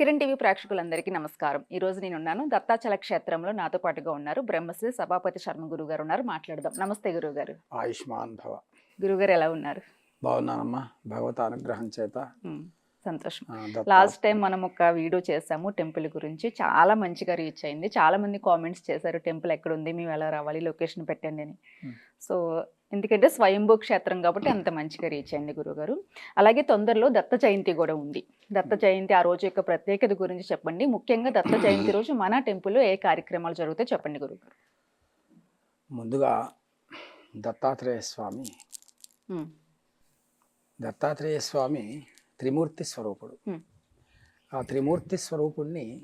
Kiran TV ప్రేక్షకులందరికీ నమస్కారం. ఈ రోజు నేను ఉన్నాను దత్తాచల క్షేత్రంలో నాతో పాటుగా ఉన్నారు బ్రహ్మశ్రీ సభాపతి శర్మ గురువు గారు ఉన్నారు. మాట్లాడదాం. నమస్తే గురువు గారు ఆయుష్మాన్ భవ గురువు గారు ఎలా ఉన్నారు? బాగున్నానమ్మా. భగవత అనుగ్రహం చేత. సంతోషం. లాస్ట్ టైం మనం ఒక వీడియో చేసాము టెంపుల్ గురించి. చాలా మంచిగా రీచ్ అయింది. చాలా మంది కామెంట్స్ చేశారు టెంపుల్ ఎక్కడ ఉంది మేము ఎలా రావాలి? లొకేషన్ పెట్టండి అని. సో ఎందుకంటే స్వయంభూ క్షేత్రం కాబట్టి అంత మంచిగా రీచ్ అయింది గురుగారు అలాగే తొందరలో దత్త జయంతి కూడా ఉంది. దత్త జయంతి ఆ రోజు యొక్క ప్రత్యేకత గురించి చెప్పండి. ముఖ్యంగా దత్త జయంతి రోజు మన టెంపుల్లో ఏ కార్యక్రమాలు జరుగుతాయి చెప్పండి గురుగారు ముందుగా దత్తాత్రేయ స్వామి దత్తాత్రేయ స్వామి త్రిమూర్తి స్వరూపుడు. ఆ త్రిమూర్తి స్వరూపుణ్ణి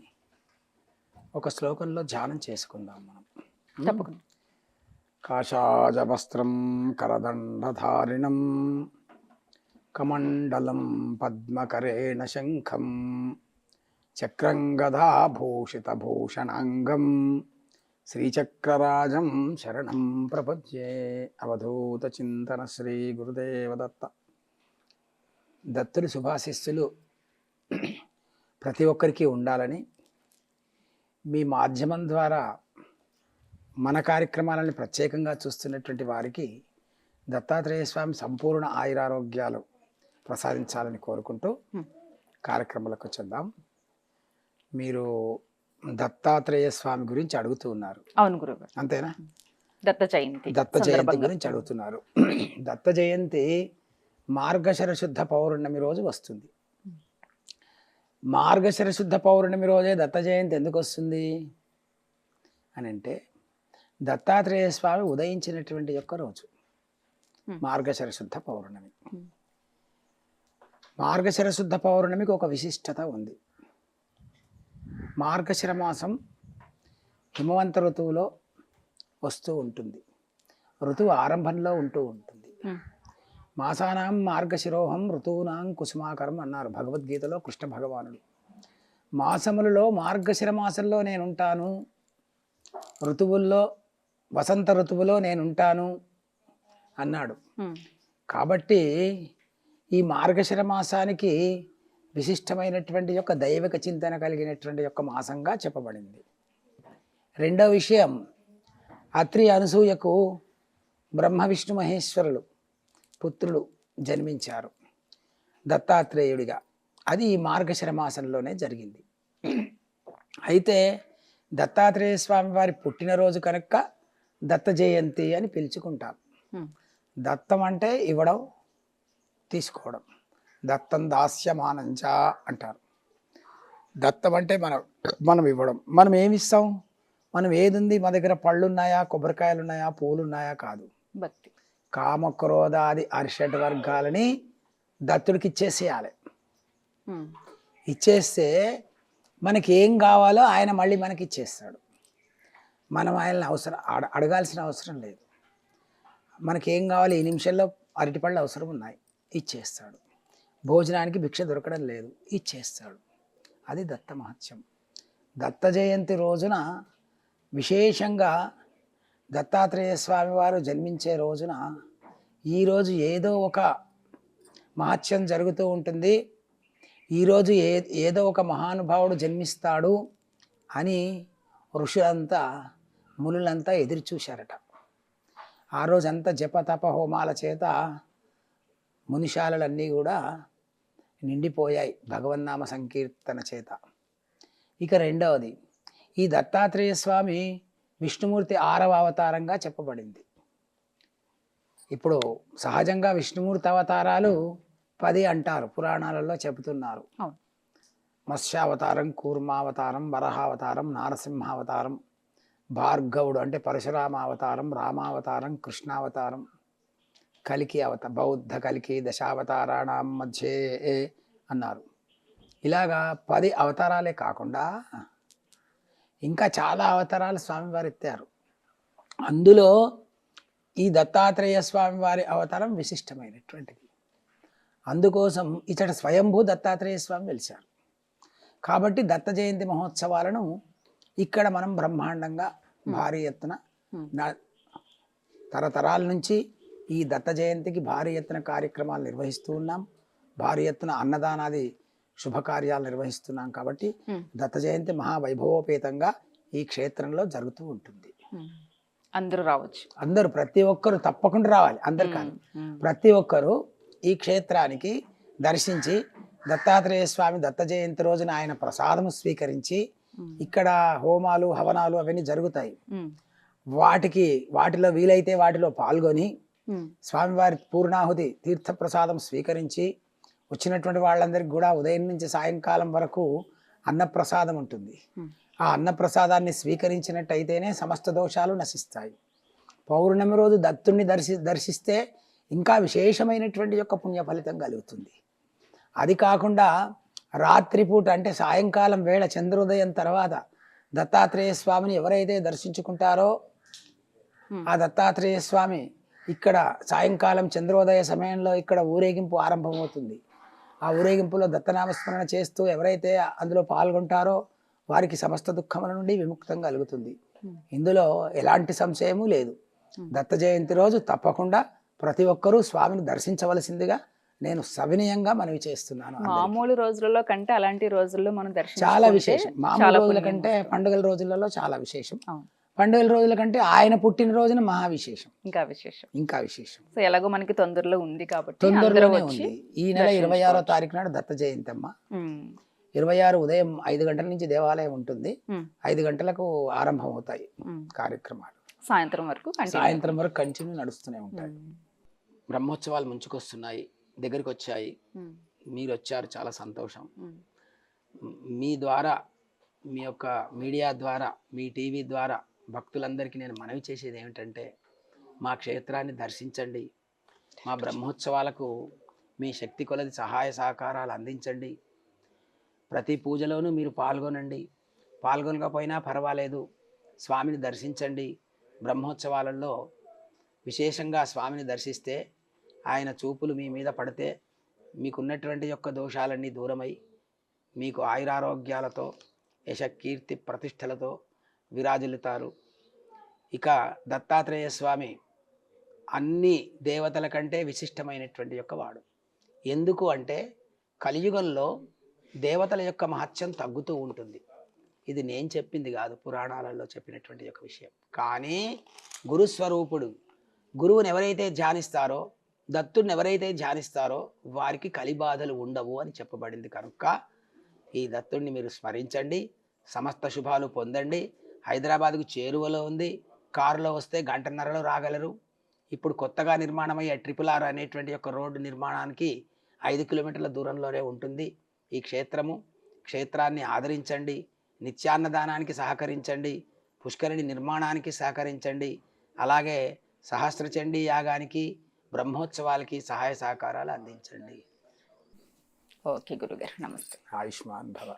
ఒక శ్లోకంలో ధ్యానం చేసుకుందాం మనం. తప్పకుండా. కాషాజవస్త్రం కరదండధారిణం కమండలం పద్మకరేణ శంఖం చక్రం గదాభూషితభూషణాంగం శ్రీచక్రరాజం శరణం ప్రపద్యే అవధూత చింతన శ్రీ గురుదేవదత్త. దత్తులు శుభాశిస్సులు ప్రతి ఒక్కరికి ఉండాలని మీ మాధ్యమం ద్వారా మన కార్యక్రమాలను ప్రత్యేకంగా చూస్తున్నటువంటి వారికి దత్తాత్రేయ స్వామి సంపూర్ణ ఆయురారోగ్యాలు ప్రసాదించాలని కోరుకుంటూ. కార్యక్రమాలకు వచ్చేద్దాం మీరు దత్తాత్రేయ స్వామి గురించి అడుగుతూ ఉన్నారు. అవును గురుగారు. అంతేనా? దత్త జయంతి దత్త జయంతి. గురించి అడుగుతున్నారు. దత్త జయంతి మార్గశిర శుద్ధ పౌర్ణమి రోజు వస్తుంది. మార్గశిర శుద్ధ పౌర్ణమి రోజే దత్త జయంతి ఎందుకు వస్తుంది? అని అంటే దత్తాత్రేయ స్వామి ఉదయించినటువంటి యొక్క రోజు. మార్గశిర శుద్ధ పౌర్ణమి. మార్గశిర శుద్ధ పౌర్ణమికి ఒక విశిష్టత ఉంది. మార్గశిర మాసం హిమవంత ఋతువులో వస్తూ ఉంటుంది. ఋతువు ఆరంభంలో ఉంటూ ఉంటుంది. మాసానాం మార్గశిరోహం ఋతువునాం కుసుమాకరం అన్నారు భగవద్గీతలో కృష్ణ భగవానుడు. మాసములలో మార్గశిర మాసంలో నేను ఉంటాను ఋతువుల్లో వసంత ఋతువులో నేను ఉంటాను అన్నాడు కాబట్టి ఈ మార్గశిర మాసానికి విశిష్టమైనటువంటి యొక్క దైవిక చింతన కలిగినటువంటి యొక్క మాసంగా చెప్పబడింది. రెండవ విషయం అత్రి అనసూయకు బ్రహ్మ విష్ణు మహేశ్వరులు పుత్రులు జన్మించారు దత్తాత్రేయుడిగా. అది ఈ మార్గశిర మాసంలోనే జరిగింది. అయితే దత్తాత్రేయ స్వామి వారి పుట్టినరోజు కనుక దత్త జయంతి అని పిలుచుకుంటాం ఉమ్, దత్తం అంటే ఇవ్వడం తీసుకోవడం. దత్తం దాస్యమానంచ అంటారు. దత్తం అంటే మనం మనం ఇవ్వడం. మనం ఏమి ఇస్తాం? మనం ఏది ఉంది మా దగ్గర పళ్ళు ఉన్నాయా కొబ్బరికాయలు ఉన్నాయా పూలు ఉన్నాయా కాదు. భక్తి. కామ క్రోధాది అరిషడ్ వర్గాలని దత్తుడికి ఇచ్చేసేయాలి. ఇచ్చేస్తే మనకి ఏం కావాలో ఆయన మళ్ళీ మనకి ఇచ్చేస్తాడు. మనం ఆయనని అవసరం అడ- అడగాల్సిన అవసరం లేదు. మనకి ఏం కావాలి? ఈ నిమిషంలో అరటిపళ్ళు అవసరం ఉన్నాయి. ఇచ్చేస్తాడు. భోజనానికి భిక్ష దొరకడం లేదు. ఇచ్చేస్తాడు. అది దత్త మహత్యం. దత్త జయంతి రోజున విశేషంగా దత్తాత్రేయ స్వామి వారు జన్మించే రోజున ఈరోజు ఏదో ఒక మహత్యం జరుగుతూ ఉంటుంది. ఈరోజు ఏ ఏదో ఒక మహానుభావుడు జన్మిస్తాడు అని ఋషులంతా మునులంతా ఎదురు చూశారట. ఆ రోజంతా జప తప హోమాల చేత మునిశాలలన్నీ కూడా నిండిపోయాయి భగవన్నామ సంకీర్తన చేత. ఇక రెండవది ఈ దత్తాత్రేయ స్వామి విష్ణుమూర్తి ఆరవ అవతారంగా చెప్పబడింది. ఇప్పుడు సహజంగా విష్ణుమూర్తి అవతారాలు పది అంటారు పురాణాలలో చెబుతున్నారు. మత్స్యావతారం కూర్మావతారం వరహావతారం నారసింహావతారం భార్గవుడు అంటే పరశురామావతారం రామావతారం కృష్ణావతారం కలికి అవత బౌద్ధ కలికి దశావతారాణం మధ్యే అన్నారు. ఇలాగా పది అవతారాలే కాకుండా ఇంకా చాలా అవతారాలు స్వామివారు ఎత్తారు. అందులో ఈ దత్తాత్రేయ స్వామివారి అవతారం విశిష్టమైనటువంటిది. అందుకోసం ఇతడు స్వయంభూ దత్తాత్రేయ స్వామి వెలిశారు. కాబట్టి దత్త జయంతి మహోత్సవాలను ఇక్కడ మనం బ్రహ్మాండంగా భారీ ఎత్తున Hmm. తరతరాల నుంచి ఈ దత్త జయంతికి భారీ ఎత్తున కార్యక్రమాలు నిర్వహిస్తూ ఉన్నాం. భారీ ఎత్తున అన్నదానాది శుభకార్యాలు నిర్వహిస్తున్నాం కాబట్టి ఉమ్, దత్త జయంతి మహావైభవోపేతంగా ఈ క్షేత్రంలో జరుగుతూ ఉంటుంది. అందరూ రావచ్చు. అందరూ ప్రతి ఒక్కరు తప్పకుండా రావాలి. అందరు కాదు. ప్రతి ఒక్కరూ ఈ క్షేత్రానికి దర్శించి దత్తాత్రేయ స్వామి దత్త జయంతి రోజున ఆయన ప్రసాదము స్వీకరించి ఇక్కడ హోమాలు హవనాలు అవన్నీ జరుగుతాయి. వాటికి వాటిలో వీలైతే వాటిలో పాల్గొని స్వామివారి పూర్ణాహుతి తీర్థప్రసాదం స్వీకరించి వచ్చినటువంటి వాళ్ళందరికీ కూడా ఉదయం నుంచి సాయంకాలం వరకు అన్నప్రసాదం ఉంటుంది. ఆ అన్నప్రసాదాన్ని స్వీకరించినట్టయితేనే సమస్త దోషాలు నశిస్తాయి. పౌర్ణమి రోజు దత్తుణ్ణి దర్శి దర్శిస్తే ఇంకా విశేషమైనటువంటి యొక్క పుణ్య ఫలితం కలుగుతుంది. అది కాకుండా రాత్రిపూట అంటే సాయంకాలం వేళ చంద్రోదయం తర్వాత దత్తాత్రేయ స్వామిని ఎవరైతే దర్శించుకుంటారో. ఆ దత్తాత్రేయ స్వామి ఇక్కడ సాయంకాలం చంద్రోదయ సమయంలో ఇక్కడ ఊరేగింపు ఆరంభమవుతుంది ఆ ఊరేగింపులో దత్తనామస్మరణ చేస్తూ ఎవరైతే అందులో పాల్గొంటారో వారికి సమస్త దుఃఖముల నుండి విముక్తం కలుగుతుంది. ఇందులో ఎలాంటి సంశయము లేదు. దత్త జయంతి రోజు తప్పకుండా ప్రతి ఒక్కరూ స్వామిని దర్శించవలసిందిగా నేను సవినయంగా మనవి చేస్తున్నాను. మామూలు రోజులలో కంటే అలాంటి రోజుల్లో మనం దర్శనం చాలా విశేషం. మామూలు రోజుల కంటే పండుగల రోజులలో చాలా విశేషం. పండుగల రోజుల కంటే ఆయన పుట్టిన రోజున మహా విశేషం. ఇంకా విశేషం. ఇంకా విశేషం. సో ఎలాగో మనకి తొందరలో ఉంది కాబట్టి తొందరలోనే ఉంది. ఈ నెల ఇరవై ఆరో తారీఖు నాడు దత్త జయంతి అమ్మ. ఇరవై ఆరు ఉదయం ఐదు గంటల నుంచి దేవాలయం ఉంటుంది. ఐదు గంటలకు ఆరంభం అవుతాయి. కార్యక్రమాలు. సాయంత్రం వరకు. సాయంత్రం వరకు కంటిన్యూ నడుస్తూనే ఉంటాయి. బ్రహ్మోత్సవాలు ముంచుకొస్తున్నాయి. దగ్గరికి వచ్చాయి మీరు వచ్చారు చాలా సంతోషం. మీ ద్వారా మీ యొక్క మీడియా ద్వారా మీ టీవీ ద్వారా భక్తులందరికీ నేను మనవి చేసేది ఏమిటంటే మా క్షేత్రాన్ని దర్శించండి. మా బ్రహ్మోత్సవాలకు మీ శక్తి కొలది సహాయ సహకారాలు అందించండి. ప్రతి పూజలోనూ మీరు పాల్గొనండి. పాల్గొనకపోయినా పర్వాలేదు. స్వామిని దర్శించండి. బ్రహ్మోత్సవాలలో విశేషంగా స్వామిని దర్శిస్తే ఆయన చూపులు మీ మీద పడితే మీకున్నటువంటి యొక్క దోషాలన్నీ దూరమై మీకు ఆయురారోగ్యాలతో యశకీర్తి ప్రతిష్టలతో విరాజిల్లుతారు. ఇక దత్తాత్రేయ స్వామి అన్ని దేవతల కంటే విశిష్టమైనటువంటి యొక్క వాడు. ఎందుకు అంటే కలియుగంలో దేవతల యొక్క మహత్యం తగ్గుతూ ఉంటుంది. ఇది నేను చెప్పింది కాదు పురాణాలలో చెప్పినటువంటి యొక్క విషయం. కానీ గురుస్వరూపుడు గురువుని ఎవరైతే ధ్యానిస్తారో దత్తుడిని ఎవరైతే ధ్యానిస్తారో వారికి కలిబాధలు ఉండవు అని చెప్పబడింది కనుక ఈ దత్తుడిని మీరు స్మరించండి సమస్త శుభాలు పొందండి. హైదరాబాద్కు చేరువలో ఉంది కారులో వస్తే గంటన్నరలో రాగలరు. ఇప్పుడు కొత్తగా నిర్మాణమయ్యే ట్రిపుల్ ఆర్ అనేటువంటి యొక్క రోడ్డు నిర్మాణానికి ఐదు కిలోమీటర్ల దూరంలోనే ఉంటుంది. ఈ క్షేత్రము క్షేత్రాన్ని ఆదరించండి నిత్యాన్నదానానికి సహకరించండి పుష్కరిణి నిర్మాణానికి సహకరించండి. అలాగే సహస్రచండీ యాగానికి బ్రహ్మోత్సవాలకి సహాయ సహకారాలు అందించండి. ఓకే గురుగారు నమస్తే. ఆయుష్మాన్ భవ.